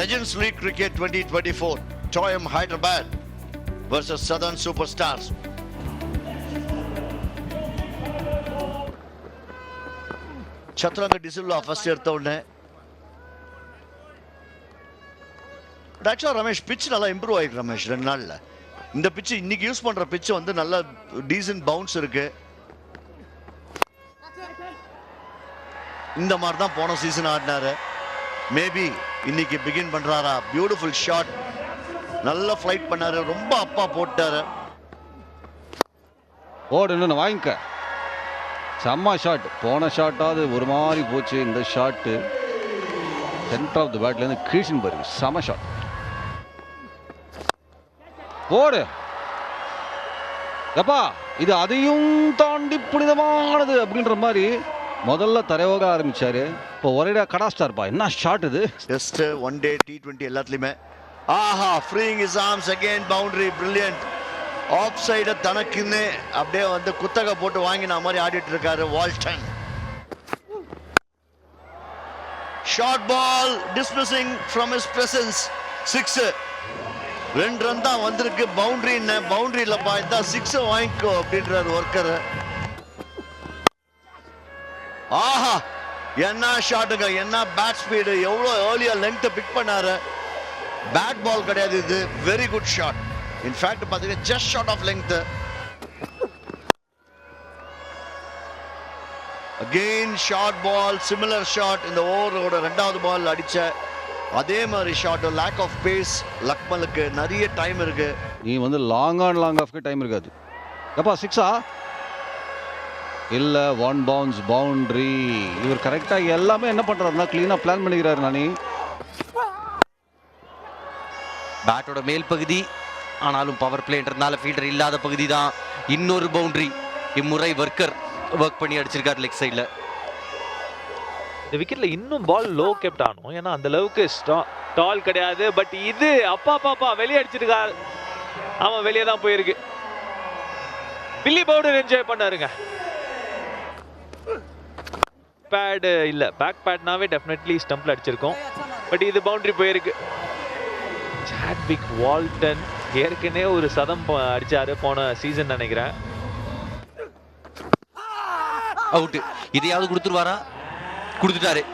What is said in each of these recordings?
Legends league cricket twenty twenty four 2024, Hyderabad versus southern super stars Chaturanga de Silva first எடுத்த உடனே. ஆக்சுவலாக Ramesh pitch நல்லா improve ஆகிருக்கு ரமேஷ் ரெண்டு நாளில். இந்த பிச்சு இன்னைக்கு யூஸ் பண்ற பிச்சு வந்து நல்ல டீசன்ட் பவுன்ஸ் இருக்கு. இந்த மாதிரி தான் போன சீசன் ஆடினாரு. மேபி இன்னைக்கு பிகின் பண்றாரா? பியூட்டிஃபுல் ஷாட் நல்ல ஃப்ளைட் பண்ணாரு. ரொம்ப அப்பா போட்டாரு. ஓடு இன்னொன்று வாங்கிக்க. செம்ம ஷாட் போன ஷாட்டாவது ஒரு மாதிரி போச்சு இந்த ஷாட்டு சென்டர் ஆஃப் த பேட்லேருந்து கீழ்ச்சின் பாருங்க. செம ஷாட் ஓடு. எப்பா இது அதையும் தாண்டி புனிதமானது அப்படின்ற மாதிரி முதல்ல தரையோக ஆரம்பிச்சாரு. இப்போ ஒரேடா கடாஸ்டார்ப்பா என்ன ஷாட் இது? Test one day T twenty எல்லாத்துலயுமே. ஆஹா freeing his arms again boundary brilliant off சைடை தனக்குன்னு அப்படியே வந்து குத்தகை போட்டு வாங்கின மாதிரி ஆடிட்டு இருக்காரு Walton. Short ball dismissing from his presence six ரெண்டு ரன் தான் வந்திருக்கு. பவுண்டரி பவுண்டரி இல்லப்பா இதான் சிக்ஸ் வாங்கிக்கோ அப்படின்றாரு ஒர்க்கர் ஆஹா என்ன ஷாட்டுங்க என்ன பேட் ஸ்பீடு எவ்வளோ ஏர்லியா லென்த்தை பிக் பண்ணாரு? பேட் பால் கிடையாது இது. Very good shot in fact பார்த்தீங்கன்னா just short of length again short ball similar shot இந்த ஓவரோட ரெண்டாவது பால் அடிச்ச அதே மாதிரி ஷாட் லேக் ஆஃப் பேஸ் லக்மலுக்கு நிறைய டைம் இருக்கு. நீ வந்து லாங் ஆன் லாங் ஆஃப்க்கு டைம் இருக்காது. எப்பா சிக்ஸா இல்லை ஒன் பவுன்ஸ் பவுண்ட்ரி இவர் கரெக்டாக எல்லாமே என்ன பண்ணுறாருன்னா க்ளீனாக பிளான் பண்ணிக்கிறாரு நானி. பேட்டோட மேல் பகுதி. ஆனாலும் பவர் பிளேன்றதுனால ஃபீல்டர் இல்லாத பகுதி தான் இன்னொரு பவுண்டரி இம்முறை ஒர்க்கர் ஒர்க் பண்ணி அடிச்சிருக்காரு லெக் சைடில் இந்த விக்கெட்ல இன்னும் பால் லோ கெப்ட் ஆகணும் ஏன்னா அந்த அளவுக்கு டால் கிடையாது. பட் இது அப்பா பாப்பா வெளியே அடிச்சிருக்காரு. ஆமா வெளியே தான் போயிருக்கு. பில்லி பவுடர் என்ஜாய் பண்ணாருங்க. பேடு இல்ல பேக் பேட்னாவே டெஃபினெட்லி ஸ்டம்ப்ல அடிச்சிருக்கோம். பட் இது பவுண்டரி போயிருக்கு. சாட்விக் வால்டன் ஏற்கனவே ஒரு சதம் ப- அடிச்சாரு போன சீசன் நினைக்கிறேன். அவுட்டு இதையாவது கொடுத்துருவாரா? கொடுத்துட்டாரு.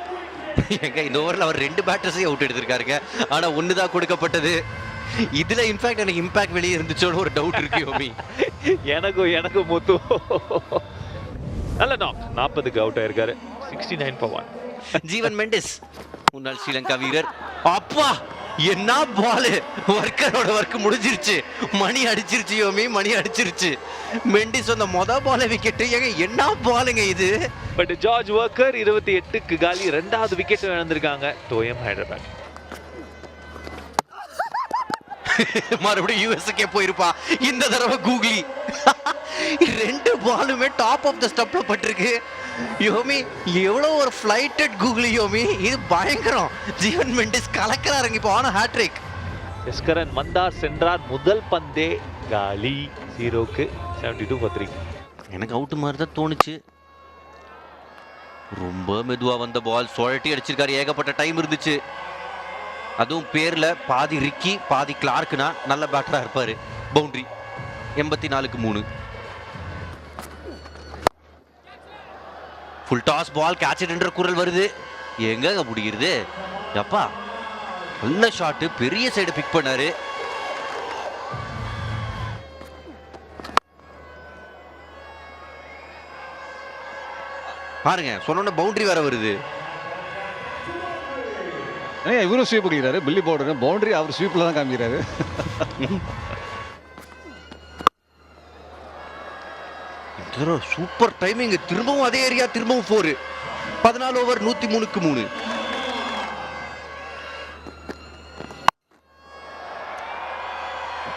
எங்க இந்த ஓவரில் அவர் ரெண்டு பேட்டர்ஸையும் அவுட் எடுத்திருக்காருங்க. ஆனா ஒன்று தான் கொடுக்கப்பட்டது. இதுல இன்ஃபேக்ட் எனக்கு இம்பாக்ட் வெளியே இருந்துச்சோன்னு ஒரு டவுட் இருக்கு யோமி எனக்கும் எனக்கும் முத்து. நல்ல நாக் நாற்பதுக்கு அவுட் ஆயிருக்காரு. Sixty nine for one Jeevan Mendis முன்னாள் ஸ்ரீலங்கா வீரர். அப்பா என்ன பால்? ஒர்க்கரோட ஒர்க் முடிஞ்சிருச்சு. மணி அடிச்சிருச்சு யோமி மணி அடிச்சிருச்சு. மெண்டிஸ் அந்த மொத பால விக்கெட் ஏங்க என்ன பாலுங்க இது? பட் ஜார்ஜ் ஒர்க்கர் இருபத்தி எட்டுக்கு காலி ரெண்டாவது விக்கெட் இழந்திருக்காங்க. டோயம் ஹைதராபாத். மறுபடியும் யூஎஸ்க்கே போயிருப்பா. இந்த தடவை கூகுளி. ரெண்டு பாலுமே டாப் ஆஃப் த ஸ்டப்ல பட்டிருக்கு. யோமி எவ்வளோ ஒரு ஃபிளைட்டட் கூகுளி யோமி இது பயங்கரம். ஜீவன் மெண்டிஸ் கலக்கிறாருங்க இப்போ ஆன ஹேட்ரிக் எஸ்கரன் மந்தார் சென்றார் முதல் பந்தே காலி ஜீரோக்கு செவன்டி டூ த்ரீ எனக்கு அவுட் மாதிரி தான் தோணுச்சு. ரொம்ப மெதுவா வந்த பால் சுழட்டி அடிச்சிருக்காரு ஏகப்பட்ட டைம் இருந்துச்சு. அதுவும் பேர்ல பாதி ரிக்கி பாதி கிளார்க்னா நல்ல பேட்டரா இருப்பாரு. பவுண்டரி எண்பத்தி நாலுக்கு மூணு. ஃபுல் டாஸ் பால் கேட்ச் என்ற குரல் வருது. எங்க முடிகிறது? எப்பா நல்ல ஷாட்டு பெரிய சைடு பிக் பண்ணாரு. பாருங்க சொன்ன பவுண்டரி வேற வருது. இவரும் ஸ்வீப் பண்ணிக்கிறாரு பில்லி பவுடர் பவுண்டரி அவர் ஸ்வீப்பில் தான் காமிக்கிறாரு. சூப்பர் டைமிங் திரும்பவும் அதே ஏரியா திரும்பவும் ஃபோர் பதினாலு ஓவர் நூத்தி மூணுக்கு மூணு.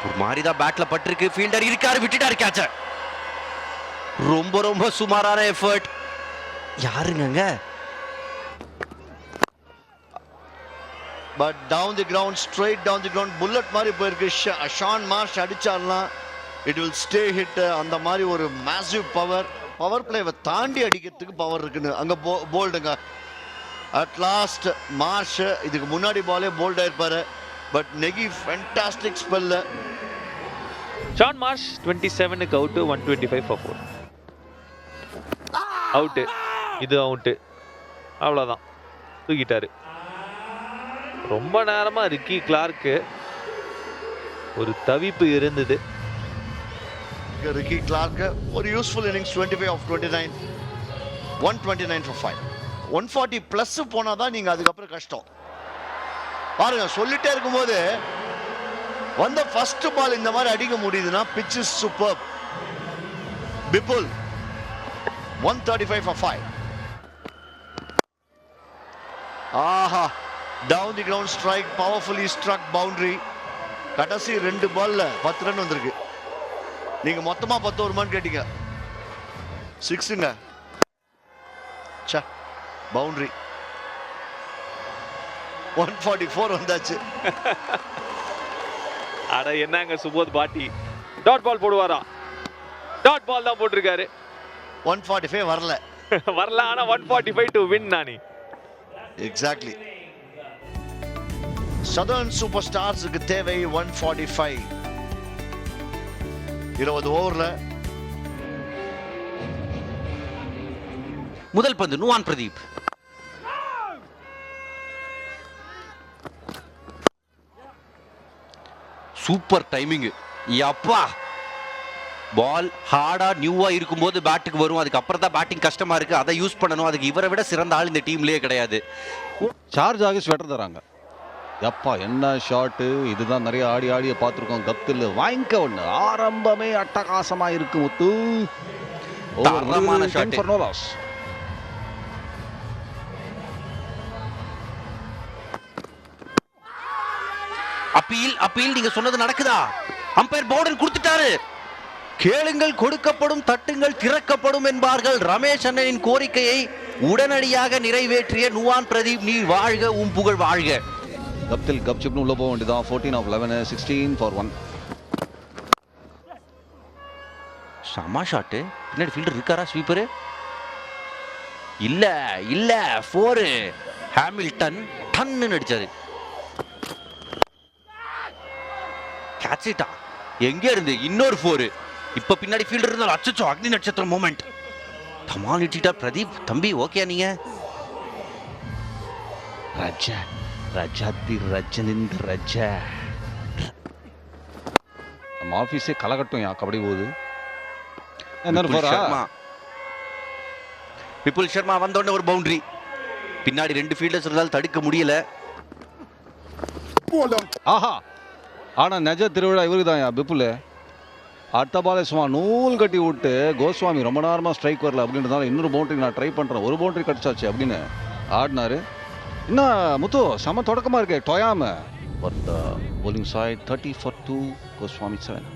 ஒரு மாதிரிதான் பேட்ல பட்டிருக்கு. ஃபீல்டர் இருக்காரு விட்டுட்டாரு கேட்ச ரொம்ப ரொம்ப சுமாரான எஃபர்ட் யாருங்க but down the ground straight down the ground bullet மாதிரி போயிருக்கு. ஷான் மார்ஷ் அடிச்சார்லாம். இட் வில் ஸ்டே ஹிட் அந்த மாதிரி ஒரு மேசிவ் பவர் பவர் பிளேவை தாண்டி அடிக்கிறதுக்கு பவர் இருக்குன்னு. போ போல்டுங்க அட் லாஸ்ட் மார்ஷ் இதுக்கு முன்னாடி பாலே போல்ட் ஆயிருப்பாரு. பட் நெகி ஃபென்டாஸ்டிக் ஸ்பெல்ல ஷான் மார்ஷ் டுவெண்ட்டி செவனுக்கு out one twenty five for four out இது அவுட்டு அவ்வளோதான் தூக்கிட்டாரு. ரொம்ப நேரமாக ரிக்கி கிளார்க்கு ஒரு தவிப்பு இருந்தது. ரிக்கி கிளார்க்கு ஒரு useful innings twenty five off twenty nine one twenty nine for five one forty plus போனால் தான் நீங்கள் அதுக்கப்புறம் கஷ்டம். பாருங்க சொல்லிட்டே இருக்கும்போது வந்த ஃபர்ஸ்ட் பால் இந்த மாதிரி அடிக்க முடியுதுன்னா pitch is super people one thirty five for five Aha down the ground strike powerfully struck boundary கடைசி ரெண்டு பால்ல பத்து ரன் வந்திருக்கு. நீங்க மொத்தமா பத்து வருமான்னு கேட்டீங்க. சிக்ஸுங்க say boundary one forty four வந்தாச்சு. அட என்னங்க சுபோத் பாட்டி? Dot ball போடுவாரா? டாட் பால் தான் போட்டிருக்காரு. ஒன் ஃபார்ட்டி ஃபைவ் வரல. வரல ஆனா one forty five to win Nani. Exactly southern super ஸ்டார்ஸுக்கு தேவை ஒன் ஃபார்ட்டி ஃபைவ் இருபது ஓவர்ல. முதல் பந்து நுவான் பிரதீப். சூப்பர் டைமிங் அப்பா பால் ஹார்டா நியூவா இருக்கும்போது பேட்டுக்கு வரும். அதுக்கு அப்புறம் தான் பேட்டிங் கஷ்டமா இருக்கு. அதை யூஸ் பண்ணணும். அதுக்கு இவரை விட சிறந்த ஆள் இந்த டீம்லயே கிடையாது. சார்ஜ் ஆகி ஸ்வெட்டர் தராங்க. எப்பா என்ன ஷாட்டு இதுதான் நிறைய ஆடி ஆடிய பார்த்துருக்கோம். கப்தில் வாங்கிக்க ஒன்று ஆரம்பமே அட்டகாசமா இருக்கு முத்து. Over தரமான முடியுது, shot. 10 for no loss. Appeal appeal நீங்க சொன்னது நடக்குதா? அம்பையர் பவுடன் கொடுத்துட்டாரு. கேளுங்கள் கொடுக்கப்படும் தட்டுங்கள் திறக்கப்படும் என்பார்கள். ரமேஷ் அண்ணனின் கோரிக்கையை உடனடியாக நிறைவேற்றிய நுவான் பிரதீப் நீ வாழ்க உன் புகழ் வாழ்க. கப்தில் கப்சிப்னு உள்ள போக வேண்டியதான் fourteen off eleven sixteen for one செம்ம ஷாட்டு பின்னாடி ஃபீல்டர் இருக்காரா ஸ்வீப்பரு இல்ல இல்ல. ஃபோரு ஹாமில்டன் டன்னு அடிச்சாரு கேட்சிட்டா எங்க இருந்து இன்னொரு ஃபோரு இப்ப பின்னாடி ஃபீல்டர் இருந்தாலும் அச்சச்சோ அக்னி நட்சத்திரம் மூமெண்ட் தமால் இட்டிட்டா பிரதீப். தம்பி ஓகே நீங்க? ரஜ ரஜாதி ரஜனிந்த் ரஜ. நம்ம ஆஃபீஸே கலகட்டும் யா கபடி போகுது? என்ன விபுல் போறா சர்மா. விபுல் சர்மா வந்தோடனே ஒரு பவுண்டரி பின்னாடி ரெண்டு ஃபீல்டர்ஸ் இருந்தாலும் தடுக்க முடியல. ஆஹா. ஆனா நெஜ திருவிழா இவருக்கு தான் பிப்புல் அடுத்த பாலே சும்மா நூல் கட்டி விட்டு கோஸ்வாமி ரொம்ப நேரமா ஸ்ட்ரைக் வரல அப்படின்றதால இன்னொரு பவுண்டரி நான் ட்ரை பண்றேன். ஒரு பவுண்டரி கிடைச்சாச்சு அப்படின்னு ஆடினாரு. என்ன முத்து செம தொடக்கமா இருக்கு டொயாம but bowling side thirty four two Goswami seven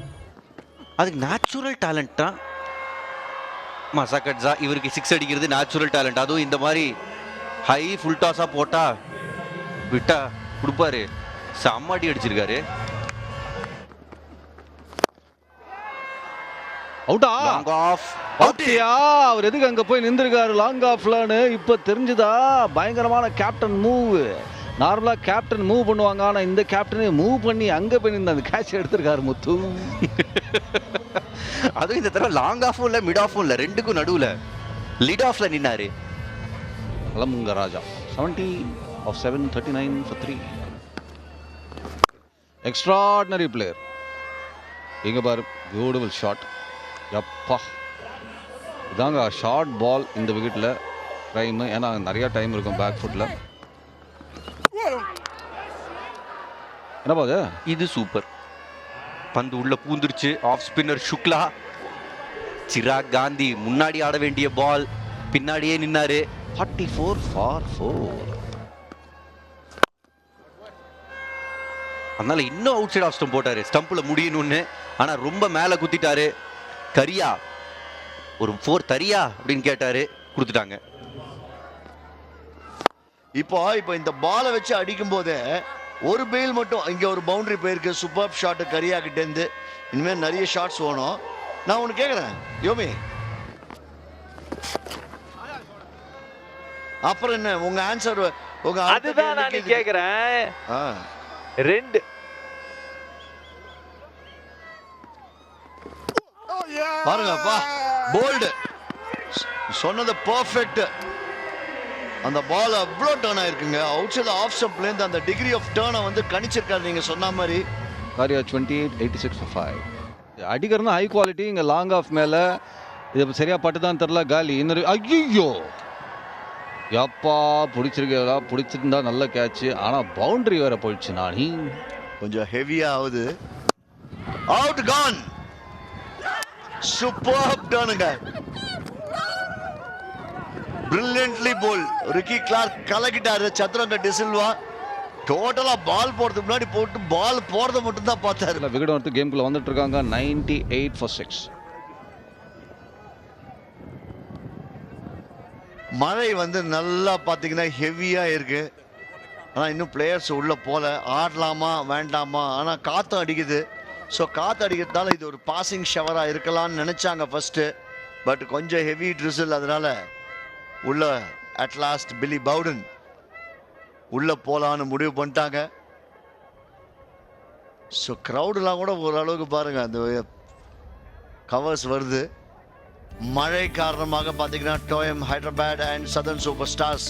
அதுக்கு நேச்சுரல் டேலண்டா மசாக்கட்ஸா இவருக்கு சிக்ஸ் அடிக்கிறது நேச்சுரல் டேலண்ட் அதுவும் இந்த மாதிரி ஹை ஃபுல் டாஸா போட்டா விட்டா கொடுப்பாரு. செம்ம அடி அடிச்சிருக்காரு. அவுட்டா லாங் ஆஃப் பாத்தியா அவர் எதுக்கு அங்க போய் நின்றுருக்காரு? லாங் ஆஃப்லான்னு இப்ப தெரிஞ்சுதா? பயங்கரமான கேப்டன் மூவ் நார்மலா கேப்டன் மூவ் பண்ணுவாங்க. ஆனா இந்த கேப்டனே மூவ் பண்ணி அங்க போய் நின்று அந்த கேட்ச் எடுத்திருக்காரு முத்து. அதுவும் இந்த தடவை லாங் ஆஃபும் இல்ல மிட் ஆஃபும் இல்ல. ரெண்டுக்கும் நடுவுல. லிட் ஆஃப்ல நின்னாரு. அலமுங்க ராஜா seventy off seven thirty nine for three extraordinary player இங்க பாரு பியூட்டிஃபுல் ஷாட் எப்பா. இதாங்க ஷார்ட் பால் இந்த விக்கெட்டில் டைம் ஏன்னா நிறைய டைம் இருக்கும் பேக் ஃபுட்டில் என்னப்பா அது? இது சூப்பர் பந்து உள்ள பூந்துருச்சு ஆஃப் ஸ்பின்னர் சுக்லா. சிராக் காந்தி முன்னாடி ஆட வேண்டிய பால் பின்னாடியே நின்னாரு. ஃபார்ட்டி ஃபோர் ஃபார் ஃபோர் அதனால இன்னும் அவுட் சைட் ஆஃப் ஸ்டம்ப் போட்டாரு. ஸ்டம்ப்ல முடியணும்னு. ஆனா ரொம்ப மேல குத்திட்டாரு. கரியா ஒரு ஃபோர் தரியா அப்படின்னு கேட்டாரு கொடுத்துட்டாங்க. இப்போ இப்போ இந்த பாலை வச்சு அடிக்கும் போதே ஒரு பெயில் மட்டும் இங்க ஒரு பவுண்டரி போயிருக்கு சூப்பர் ஷாட் கரியா கிட்ட இருந்து. இனிமேல் நிறைய ஷாட்ஸ் வேணும் நான் ஒன்று கேட்குறேன் யோமி. அப்புறம் என்ன உங்க ஆன்சர் உங்க அதுதான் நான் கேக்குறேன். ரெண்டு பாருங்கப்பா போல்டு சொன்னது பர்ஃபெக்ட் அந்த பால் அவ்வளோ டேர்ன் ஆயிருக்குங்க. அவுட் சைட் ஆஃப் ஸ்டம்ப்லேருந்து அந்த டிகிரி ஆஃப் டேர்னை வந்து கணிச்சிருக்காரு நீங்க சொன்ன மாதிரி. காரியா twenty eight eighty six five அடிக்கிறதுனா high quality இங்கே லாங் ஆஃப் மேலே. இது சரியா பட்டுதான் தெரில காலி. இன்னொரு ஐயோ எப்பா பிடிச்சிருக்கா பிடிச்சிருந்தா நல்ல கேட்ச் ஆனால் பவுண்டரி வேற போயிடுச்சு நானி. கொஞ்சம் ஹெவியா ஆகுது. அவுட் கான் சூப்பர் டர்னுங்க பிரில்லியன்ட்லி போல் ரிக்கி கிளார்க் கலக்கிட்டாரு. சத்ரங்க டிசில்வா டோட்டலா பால் போறதுக்கு முன்னாடி போட்டு பால் போறத மட்டும் தான் பார்த்தாரு. இல்லை விகடன் வந்து கேம்குள்ளே வந்துட்டு இருக்காங்க நைன்டி எயிட் ஃபார் சிக்ஸ் மழை வந்து நல்லா பார்த்தீங்கன்னா ஹெவியா இருக்கு. ஆனால் இன்னும் பிளேயர்ஸ் உள்ள போல. ஆடலாமா வேண்டாமா? ஆனால் காற்று அடிக்குது. ஸோ காற்று அடிக்கிறதுனால இது ஒரு பாசிங் ஷவராக இருக்கலாம்னு நினச்சாங்க ஃபஸ்ட்டு பட் கொஞ்சம் ஹெவி ட்ரிசில் அதனால் உள்ள அட் லாஸ்ட் பில்லி பவுடன் உள்ளே போகலான்னு முடிவு பண்ணிட்டாங்க. ஸோ க்ரௌடெலாம் கூட ஓரளவுக்கு பாருங்கள் அந்த கவர்ஸ் வருது. மழை காரணமாக பார்த்தீங்கன்னா Toyam Hyderabad and southern super stars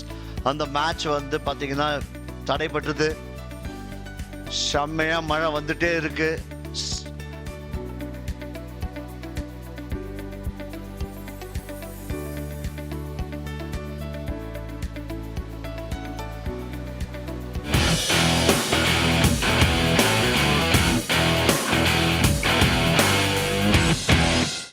அந்த மேட்ச் வந்து பார்த்தீங்கன்னா தடைப்பட்டது செம்மையாக மழை வந்துட்டே இருக்குது